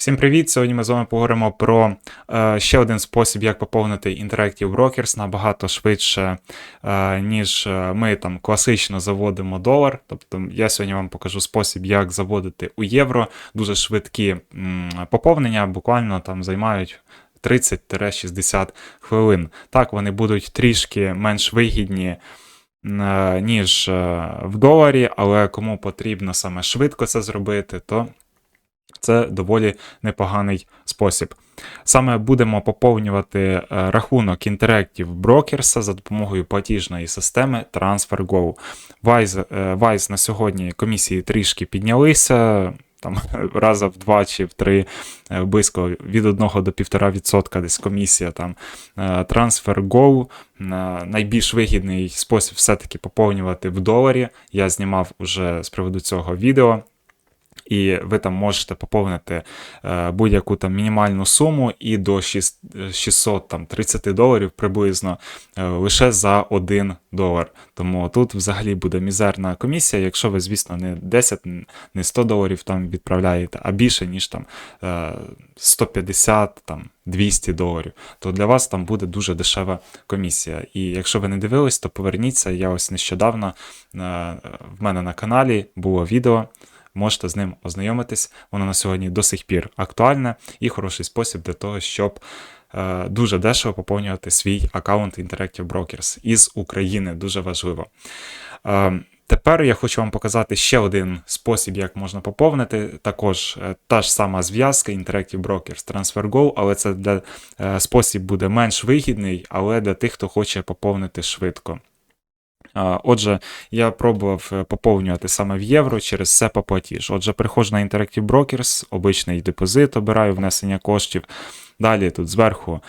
Всім привіт! Сьогодні ми з вами поговоримо про е, ще один спосіб, як поповнити Interactive Brokers набагато швидше, е, ніж е, ми там класично заводимо долар. Тобто я сьогодні вам покажу спосіб, як заводити у євро дуже швидкі м, поповнення, буквально там займають 30-60 хвилин. Так, вони будуть трішки менш вигідні. е, Ніж е, в доларі, але кому потрібно саме швидко це зробити, то це доволі непоганий спосіб. Саме будемо поповнювати е, рахунок Interactive Brokers за допомогою платіжної системи TransferGo. Wise, е, на сьогодні комісії трішки піднялися. Там раза в два чи в три е, близько від 1 до 1,5% десь комісія там TransferGo найбільш вигідний спосіб все-таки поповнювати в доларі. Я знімав уже з приводу цього відео. І ви там можете поповнити е, будь-яку там мінімальну суму і до 630 доларів приблизно е, лише за 1 долар. Тому тут взагалі буде мізерна комісія, якщо ви, звісно, не 10, не 100 доларів там відправляєте, а більше, ніж там е, 150, там 200 доларів, то для вас там буде дуже дешева комісія. І якщо ви не дивились, то поверніться. Я ось нещодавно е, в мене на каналі було відео можете з ним ознайомитись. Воно на сьогодні до сих пір актуальне і хороший спосіб для того, щоб е, дуже дешево поповнювати свій аккаунт Interactive Brokers із України. Дуже важливо. Е, Тепер я хочу вам показати ще один спосіб, як можна поповнити. Також е, та ж сама зв'язка Interactive Brokers TransferGo, але це для е, спосіб буде менш вигідний, але для тих, хто хоче поповнити швидко. Отже, я пробував е, поповнювати саме в євро через SEPA платіж. Отже, приходжу на Interactive Brokers, обичний депозит, обираю внесення коштів. Далі тут зверху,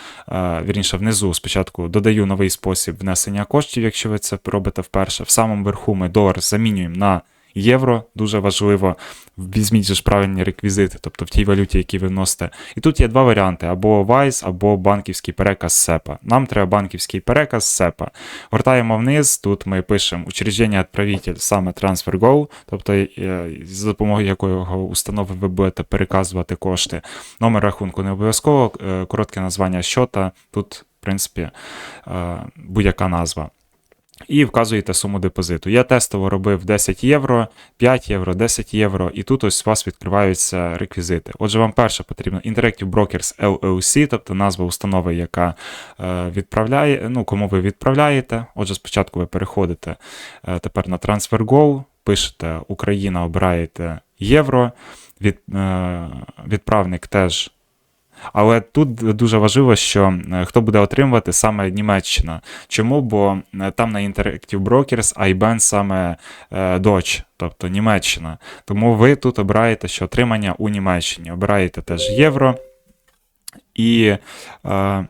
вірніше внизу, спочатку додаю новий спосіб внесення коштів, якщо ви це робите вперше. В самому верху ми долар замінюємо на євро, дуже важливо. Візьміть же правильні реквізити, тобто в тій валюті, які ви вносите. І тут є два варіанти: або Wise, або банківський переказ SEPA. Нам треба банківський переказ SEPA. Гортаємо вниз, тут ми пишемо учреждення відправитель саме TransferGo, тобто е, за допомогою якого установи ви будете переказувати кошти. Номер рахунку не обов'язково, е, коротке названня щота, тут, в принципі, е, будь-яка назва і вказуєте суму депозиту. Я тестово робив 10 євро, 5 євро, 10 євро, і тут ось у вас відкриваються реквізити. Отже, вам перше потрібно Interactive Brokers LLC, тобто назва установи, яка е, відправляє, ну, кому ви відправляєте. Отже, спочатку ви переходите е, тепер на TransferGo, пишете Україна, обираєте євро, від, е, відправник теж. Але тут дуже важливо, що е, хто буде отримувати саме Німеччина. Чому? Бо е, там на Interactive Brokers IBAN саме Deutsch, тобто Німеччина. Тому ви тут обираєте, що отримання у Німеччині. Обираєте теж євро. І е,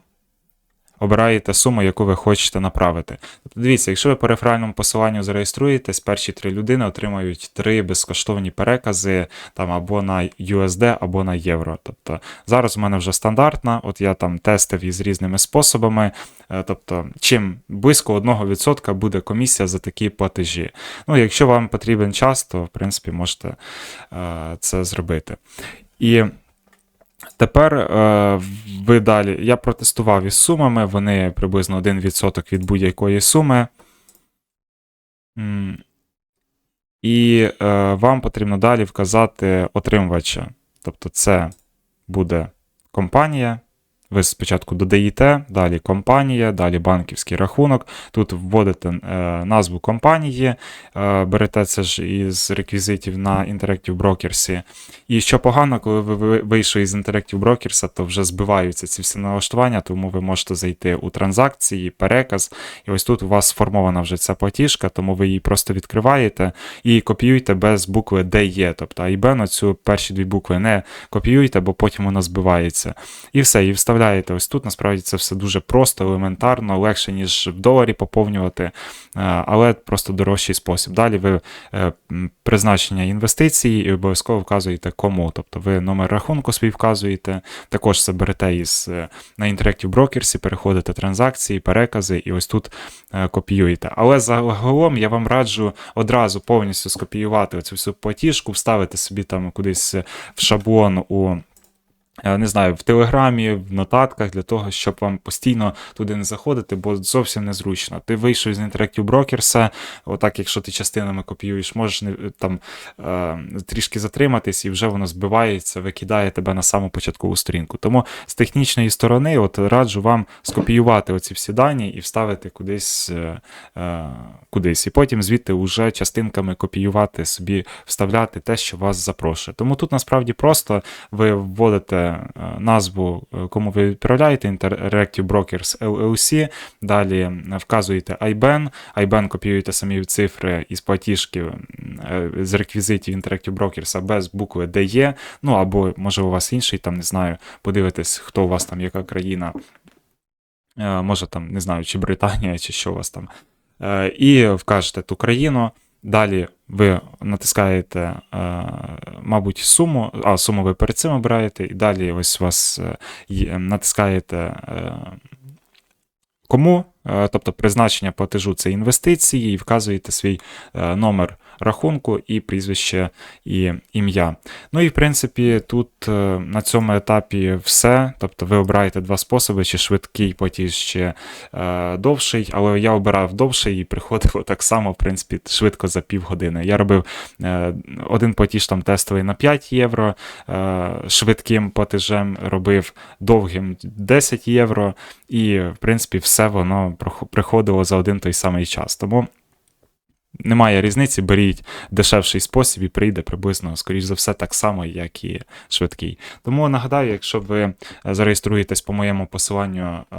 обираєте суму, яку ви хочете направити. Тобто Дивіться, якщо ви по реферальному посиланню зареєструєтесь, перші три людини отримають три безкоштовні перекази там або на USD, або на євро. Тобто Зараз у мене вже стандартна, от я там тестив із різними способами. Е, тобто, чим близько 1% буде комісія за такі платежі. Ну, Якщо вам потрібен час, то в принципі можете е, це зробити. І Тепер е, ви далі. Я протестував із сумами, вони приблизно 1% від будь-якої суми. І е, вам потрібно далі вказати отримувача. Тобто, це буде компанія. Ви спочатку додаєте, далі компанія, далі банківський рахунок. Тут вводите е, назву компанії, е, берете це ж із реквізитів на Interactive Brokers. І що погано, коли ви вийшли із Interactive Brokers, то вже збиваються ці всі налаштування, тому ви можете зайти у транзакції, переказ. І ось тут у вас сформована вже ця платіжка, тому ви її просто відкриваєте і копіюєте без букви DE. Тобто IBAN, цю перші дві букви не копіюєте, бо потім вона збивається. І все, і вставляєте вставляєте ось тут. Насправді це все дуже просто, елементарно, легше, ніж в доларі поповнювати, е, але просто дорожчий спосіб. Далі ви е, призначення інвестиції і обов'язково вказуєте кому. Тобто ви номер рахунку свій вказуєте, також це берете із е, на Interactive Brokers, переходите транзакції, перекази, і ось тут копіюєте. Але загалом я вам раджу одразу повністю скопіювати цю всю платіжку, вставити собі там кудись в шаблон у не знаю, в Телеграмі, в нотатках для того, щоб вам постійно туди не заходити, бо зовсім незручно. Ти вийшов з Interactive Brokers, отак, якщо ти частинами копіюєш, можеш там е, трішки затриматись, і вже воно збивається, викидає тебе на саму початкову сторінку. Тому з технічної сторони, от раджу вам скопіювати оці всі дані і вставити кудись, е, е, кудись. І потім звідти вже частинками копіювати собі, вставляти те, що вас запрошує. Тому тут насправді просто ви вводите е, назву, е, кому ви відправляєте, Interactive Brokers LLC, далі вказуєте IBAN, IBAN копіюєте самі цифри із платіжки е, з реквізитів Interactive Brokers без букви DE, ну або може у вас інший, там не знаю, подивитесь, хто у вас там, яка країна. Може там, не знаю, чи Британія, чи що у вас там. І вкажете ту країну. Далі ви натискаєте, е, мабуть, суму, а суму ви перед цим обираєте, і далі ось у вас е, натискаєте е, кому, тобто призначення платежу це інвестиції, і вказуєте свій номер рахунку і прізвище і ім'я. Ну і в принципі, тут е, на цьому етапі все. Тобто ви обираєте два способи: чи швидкий платіж, чи е, довший. Але я обирав довший і приходило так само, в принципі, швидко за півгодини. Я робив е, один платіж там тестовий на 5 євро, е, швидким платежем робив довгим 10 євро, і в принципі все воно приходило за один той самий час. Тому. Немає різниці, беріть дешевший спосіб і прийде приблизно, скоріш за все, так само, як і швидкий. Тому нагадаю, якщо ви е, зареєструєтесь по моєму посиланню е,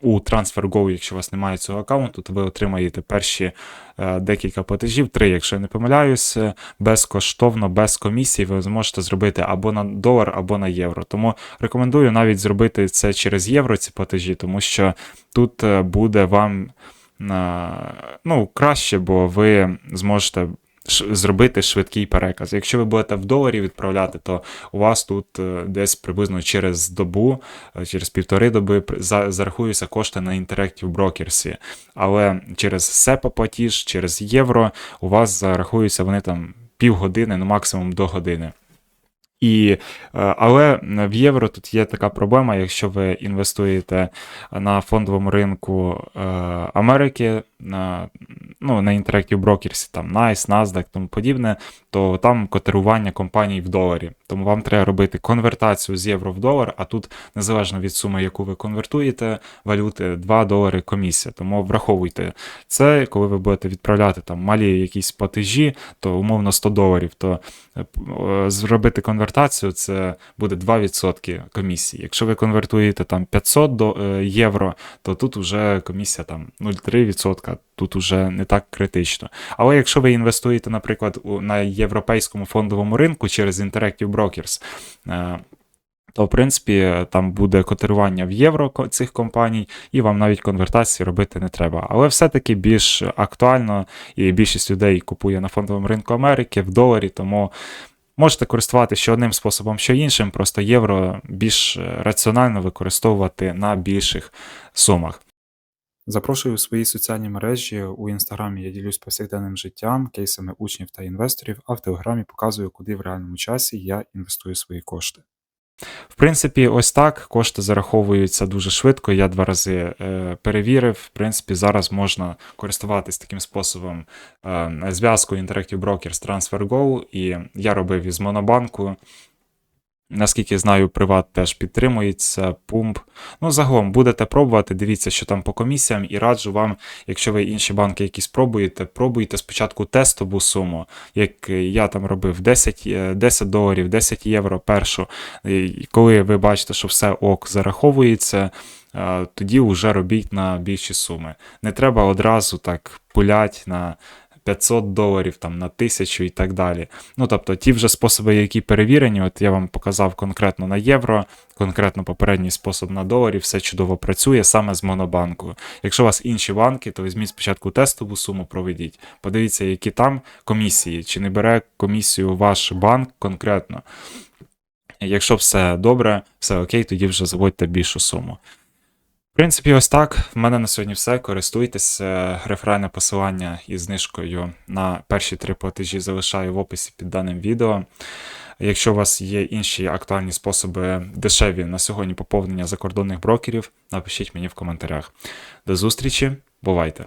у TransferGo, якщо у вас немає цього аккаунту, то ви отримаєте перші е, декілька платежів, три, якщо я не помиляюсь, безкоштовно, без комісії, ви зможете зробити або на долар, або на євро. Тому рекомендую навіть зробити це через євро, ці платежі, тому що тут буде вам ну, краще, бо ви зможете зробити швидкий переказ. Якщо ви будете в доларі відправляти, то у вас тут е, десь приблизно через добу, е, через півтори доби зарахуються кошти на Interactive Brokers. Але через SEPA платіж, через євро у вас зарахуються вони там півгодини, ну максимум до години. І, е, але в євро тут є така проблема, якщо ви інвестуєте на фондовому ринку е, Америки, на, ну, на Interactive Brokers, там NICE, NASDAQ, тому подібне, то там котирування компаній в доларі. Тому вам треба робити конвертацію з євро в долар, а тут, незалежно від суми, яку ви конвертуєте, валюти 2 долари комісія. Тому враховуйте це, коли ви будете відправляти там малі якісь платежі, то умовно 100 доларів, то е, зробити конвертацію це буде 2% комісії. Якщо ви конвертуєте там 500 до, е, євро, то тут вже комісія там 0,3%, тут уже не так критично. Але якщо ви інвестуєте, наприклад, на європейському фондовому ринку через Interactive Brokers, е, то в принципі там буде котирування в євро цих компаній, і вам навіть конвертації робити не треба. Але все-таки більш актуально, і більшість людей купує на фондовому ринку Америки в доларі, тому. Можете користуватися що одним способом, що іншим, просто євро більш е, раціонально використовувати на більших сумах. Запрошую у свої соціальні мережі. У інстаграмі я ділюсь повсякденним життям, кейсами учнів та інвесторів, а в телеграмі показую, куди в реальному часі я інвестую свої кошти. В принципі, ось так кошти зараховуються дуже швидко. Я два рази е, перевірив. В принципі, зараз можна користуватись таким способом е, зв'язку Interactive Brokers TransferGo, і я робив із Монобанку. Наскільки знаю, приват теж підтримується, пумп. Ну, загалом будете пробувати, дивіться, що там по комісіям, і раджу вам, якщо ви інші банки якісь пробуєте, пробуйте спочатку тестову суму, як я там робив 10, е, 10 доларів, 10 євро першу. І коли ви бачите, що все ок зараховується, е, тоді вже робіть на більші суми. Не треба одразу так пулять на 500 доларів, там, на 1000 і так далі. Ну, тобто, ті вже способи, які перевірені, от я вам показав конкретно на євро, конкретно попередній спосіб на доларі, все чудово працює саме з монобанку. Якщо у вас інші банки, то візьміть спочатку тестову суму, проведіть. Подивіться, які там комісії, чи не бере комісію ваш банк конкретно. Якщо все добре, все окей, тоді вже заводьте більшу суму. В принципі, ось так. В мене на сьогодні все. Користуйтесь. Е, Реферальне посилання із знижкою на перші три платежі залишаю в описі під даним відео. Якщо у вас є інші актуальні способи дешеві на сьогодні поповнення закордонних брокерів, напишіть мені в коментарях. До зустрічі, бувайте!